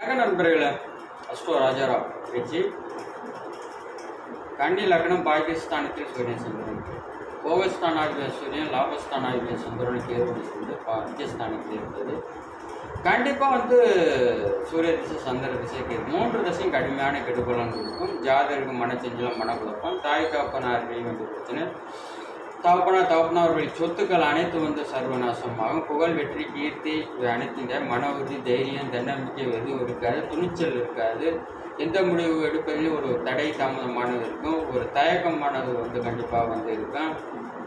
வணக்கம் நண்பர்களே அஸ்டோ ராஜாராவ் பேச்சு கண்டி லக்னம் பாகிஸ்தானத்தில் சூரியன் சந்திரன். கோவஸ்தான் ஆகிய சூரியன் லாபஸ்தான் ஆகிய சந்திரனுக்கு ஏற்படி சென்று பாகிஸ்தானுக்கு இருந்தது. கண்டிப்பாக வந்து சூரிய திசை சந்திர திசைக்கு மூன்று திசையும் கடுமையான கெடுபலன் இருக்கும். ஜாதகம் மனச்செஞ்சலம் மனக்குழப்பம். தாய் காப்பனார்கள் வந்து பிரச்சனை. தகப்பனா தகப்பனார் சொத்துக்கள் அனைத்து வந்து சர்வநாசமாகும். புகழ் வெற்றி கீர்த்தி இவை அனைத்துங்க மன உறுதி தைரியம் தன்னம்பிக்கை எதுவும் இருக்காது துணிச்சல் இருக்காது. எந்த முடிவு எடுப்பதிலும் ஒரு தடை தாமதமானது இருக்கும். ஒரு தயக்கமானது வந்து கண்டிப்பாக வந்து இருக்கும்.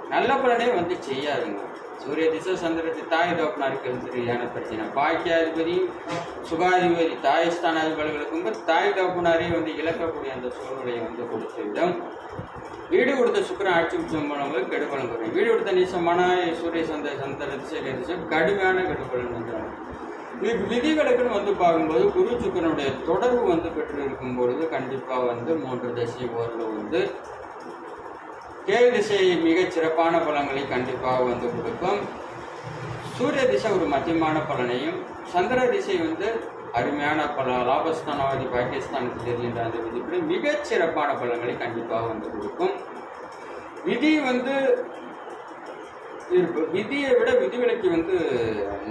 நல்ல பலனே வந்து செய்யாதுங்க. சூரிய திசை சந்திரத்தை தாய் தகப்பனாருக்கு சரியான பிரச்சனை பாக்கியாதிபதி சுகாதிபதி தாய் ஸ்தானாதிபதிகளுக்கும் தாய் தகப்பனாரையும் வந்து இழக்கக்கூடிய அந்த சூழ்நிலையை வந்து கொடுத்துவிடும். வீடு கொடுத்த சுக்கரன் ஆட்சி உச்சம் மூலமாக கெடுபலன் குறையும். வீடு கொடுத்த நீசமான சூரிய சந்த சந்திர திசை திசை கடுமையான கெடுபலன் வந்துடும் இது விதிகளுக்குன்னு வந்து பார்க்கும்போது குரு சுக்கரனுடைய தொடர்பு வந்து பெற்று இருக்கும் பொழுது கண்டிப்பாக வந்து மூன்று திசை ஓரளவு வந்து கேள் திசை மிகச் சிறப்பான பலன்களை கண்டிப்பாக வந்து கொடுக்கும். சூரிய திசை ஒரு மத்தியமான பலனையும் சந்திர திசை வந்து அருமையான பல லாபஸ்தானவாதி பாகிஸ்தானுக்கு தெரிகின்ற அந்த விதிப்படி மிகச் சிறப்பான பலன்களை கண்டிப்பாக வந்து கொடுக்கும். விதி வந்து இருப்பு விதியை விட விதிவிலக்கு வந்து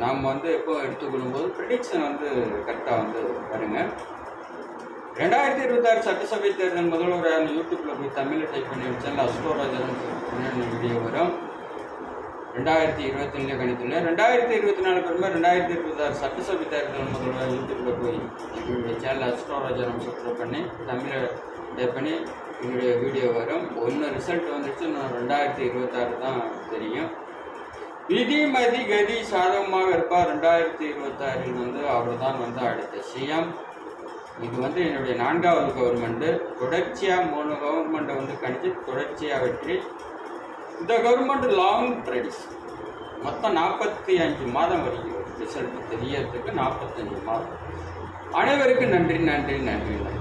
நாம் வந்து எப்போ எடுத்துக்கொள்ளும் போது ப்ரிடிக்ஷன் வந்து கரெக்டாக வந்து வருங்க. ரெண்டாயிரத்தி இருபத்தாறு சட்டசபை தேர்தல் முதல்வரான யூடியூப்பில் போய் தமிழில் டைப் பண்ணி வச்சால் அஸ்டோராஜன் வீடியோ வரும். ரெண்டாயிரத்தி இருபத்தி ரெண்டு கணித்துள்ள ரெண்டாயிரத்தி இருபத்தி நாலு பெருமை ரெண்டாயிரத்தி இருபத்தாறு சட்டசபை தேர்தல் முதல்வர் யூடியூப்பில் போய் என்னுடைய சேனல் அஸ்ட்ராலஜரம் சப்ஸ்கிரைப் பண்ணி தமிழை டைப் பண்ணி என்னுடைய வீடியோ வரும். ஒன்று ரிசல்ட் வந்துச்சு இன்னும் ரெண்டாயிரத்தி இருபத்தாறு தான் தெரியும். விதி மதி கதி சாதகமாக இருப்பார் ரெண்டாயிரத்தி இருபத்தாறில் வந்து அவர் தான் வந்து அடுத்த சிஎம் இது வந்து என்னுடைய நான்காவது கவர்மெண்ட்டு தொடர்ச்சியாக மூணு கவர்மெண்ட்டை வந்து கணித்து தொடர்ச்சியாக வெற்றி. இந்த கவர்மெண்ட் லாங் ட்ரெடிஷன் மொத்தம் நாற்பத்தி அஞ்சு மாதம் வரைக்கும் ரிசல்ட் தெரியறதுக்கு நாற்பத்தஞ்சு மாதம். அனைவருக்கும் நன்றி நன்றி நன்றி நன்றி.